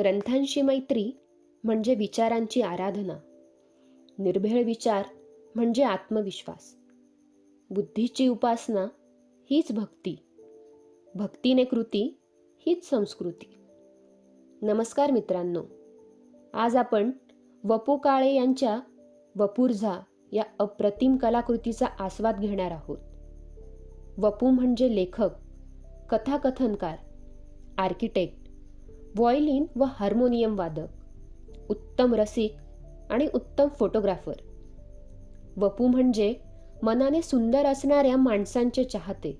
ग्रंथांशी मैत्री म्हणजे विचारांची आराधना. निर्भेळ विचार म्हणजे आत्मविश्वास. बुद्धीची उपासना हीच भक्ती. भक्तीने कृती हीच संस्कृती. नमस्कार मित्रांनो आज आपण वपू काळे यांच्या वपुर्झा या अप्रतिम कलाकृतीचा आस्वाद घेणार आहोत. वपू म्हणजे लेखक कथाकथनकार आर्किटेक्ट व्हॉयलिन व हार्मोनियम वादक उत्तम रसिक आणि उत्तम फोटोग्राफर. वपू म्हणजे मनाने सुंदर असणाऱ्या माणसांचे चाहते.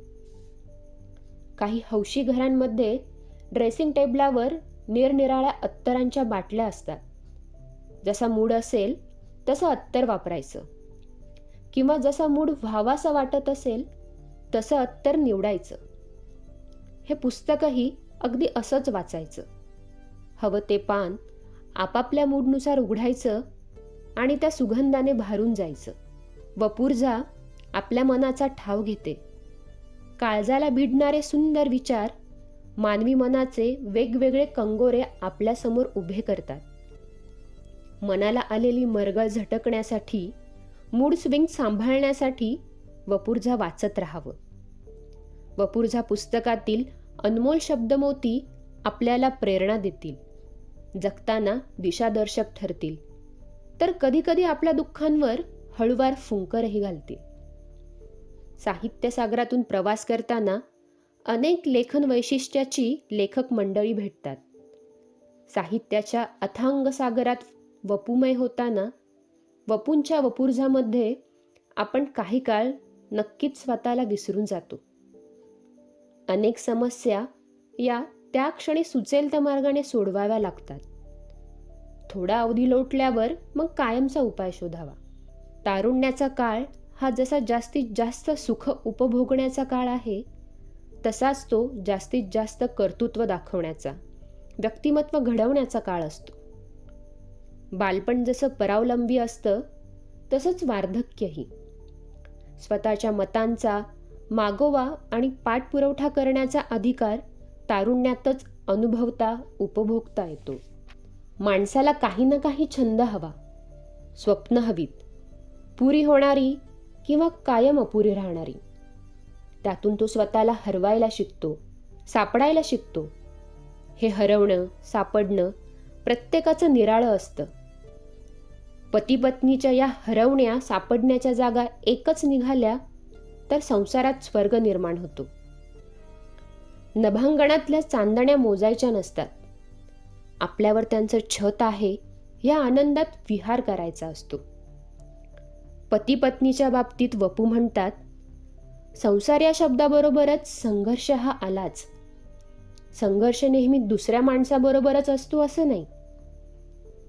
काही हौशी घरांमध्ये ड्रेसिंग टेबलावर निरनिराळ्या अत्तरांच्या बाटल्या असतात. जसा मूड असेल तसं अत्तर वापरायचं. किंवा जसा मूड व्हावासा वाटत असेल तसं अत्तर निवडायचं. हे पुस्तकही अगदी असंच वाचायचं. हवं ते पान आपापल्या मूडनुसार उघडायचं आणि त्या सुगंधाने भारून जायचं. वपुर्झा आपल्या मनाचा ठाव घेते. काळजाला भिडणारे सुंदर विचार मानवी मनाचे वेगवेगळे कंगोरे आपल्यासमोर उभे करतात. मनाला आलेली मरगळ झटकण्यासाठी मूड स्विंग सांभाळण्यासाठी वपुर्झा वाचत राहावं. वपुर्झा पुस्तकातील अनमोल शब्दमोती आपल्याला प्रेरणा देतील. जगताना दिशादर्शक ठरतील. तर कधीकधी आपल्या दुःखांवर हळूवार फुंकरही घालतील. साहित्य सागरातून प्रवास करताना अनेक लेखन वैशिष्ट्याची लेखक मंडळी भेटतात. साहित्याच्या अथांग सागरात वपुमय होताना वपूंच्या वपुर्झामध्ये आपण काही काळ नक्कीच स्वतःला विसरून जातो. अनेक समस्या या त्या क्षणी सुचेल त्या मार्गाने सोडवाव्या लागतात. थोडा अवधी लोटल्यावर मग कायमचा उपाय शोधावा. तारुण्याचा काळ हा जसा जास्तीत जास्त सुख उपभोगण्याचा काळ आहे तसाच तो जास्तीत जास्त कर्तृत्व दाखवण्याचा व्यक्तिमत्व घडवण्याचा काळ असतो. बालपण जसं परावलंबी असतं तसंच वार्धक्यही. स्वतःच्या मतांचा मागोवा आणि पाठपुरवठा करण्याचा अधिकार तारुण्यातच अनुभवता उपभोगता येतो. माणसाला काही ना काही छंद हवा. स्वप्न हवीत. पुरी होणारी किंवा कायम अपुरी राहणारी. त्यातून तो स्वतःला हरवायला शिकतो सापडायला शिकतो. हे हरवणं सापडणं प्रत्येकाचं निराळं असतं. पतीपत्नीच्या या हरवण्या सापडण्याच्या जागा एकच निघाल्या तर संसारात स्वर्ग निर्माण होतो. नभांगणातल्या चांदण्या मोजायच्या नसतात. आपल्यावर त्यांचं छत आहे या आनंदात विहार करायचा असतो. पती पत्नीच्या बाबतीत वपू म्हणतात संसार या शब्दाबरोबरच संघर्ष हा आलाच. संघर्ष नेहमी दुसऱ्या माणसाबरोबरच असतो असं नाही.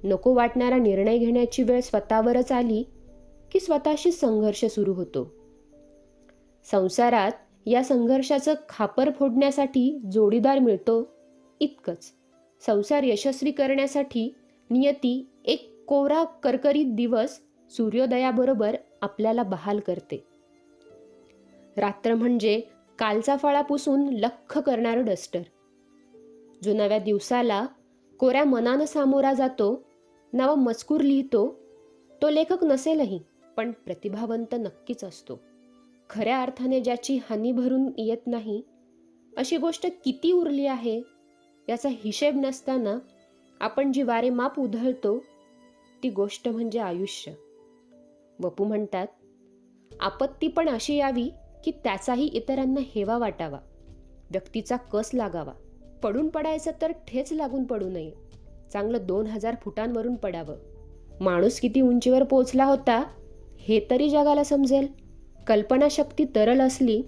नको वाटणारा निर्णय घेण्याची वेळ स्वतःवरच आली की स्वतःशी संघर्ष सुरू होतो. संसारात या संघर्षाचं खापर फोडण्यासाठी जोडीदार मिळतो इतकंच. संसार यशस्वी करण्यासाठी नियती एक कोरा करकरीत दिवस सूर्योदयाबरोबर आपल्याला बहाल करते. रात्र म्हणजे कालचा फळा पुसून लख करणारं डस्टर. जो नव्या दिवसाला कोऱ्या मनानं सामोरा जातो नवा मजकूर लिहितो तो लेखक नसेलही पण प्रतिभावंत नक्कीच असतो. खऱ्या अर्थाने ज्याची हानी भरून येत नाही अशी गोष्ट किती उरली आहे याचा हिशेब नसताना आपण जी वारे माप उधळतो ती गोष्ट म्हणजे आयुष्य. वपू म्हणतात आपत्ती पण अशी यावी की त्याचाही इतरांना हेवा वाटावा व्यक्तीचा कस लागावा पडून पडायचं तर ठेच लागून पडू नये चांगलं दोन हजार फुटांवरून पडावं. माणूस किती उंचीवर पोचला होता हे तरी जगाला समजेल. कल्पनाशक्ती तरल असली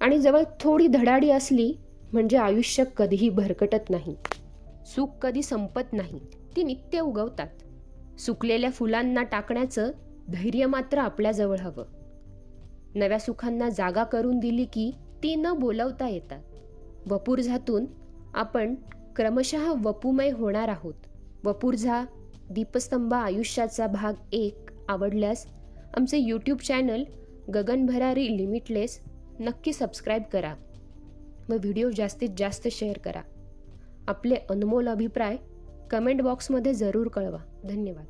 आणि जवळ थोडी धडाडी असली म्हणजे आयुष्य कधीही भरकटत नाही. सुख कधी संपत नाही. ती नित्य उगवतात. सुकलेल्या फुलांना टाकण्याचं धैर्य मात्र आपल्याजवळ हवं. नव्या सुखांना जागा करून दिली की ती न बोलवता येतात. वपुर्झातून आपण क्रमशः वपुमय होणार आहोत. वपुर्झा दीपस्तंभ आयुष्याचा भाग एक आवडल्यास आमचे यूट्यूब चॅनल गगनभरारी लिमिटलेस नक्की सबस्क्राईब करा. व व्हिडिओ जास्तीत जास्त शेअर करा. आपले अनमोल अभिप्राय कमेंट बॉक्समध्ये जरूर कळवा. धन्यवाद.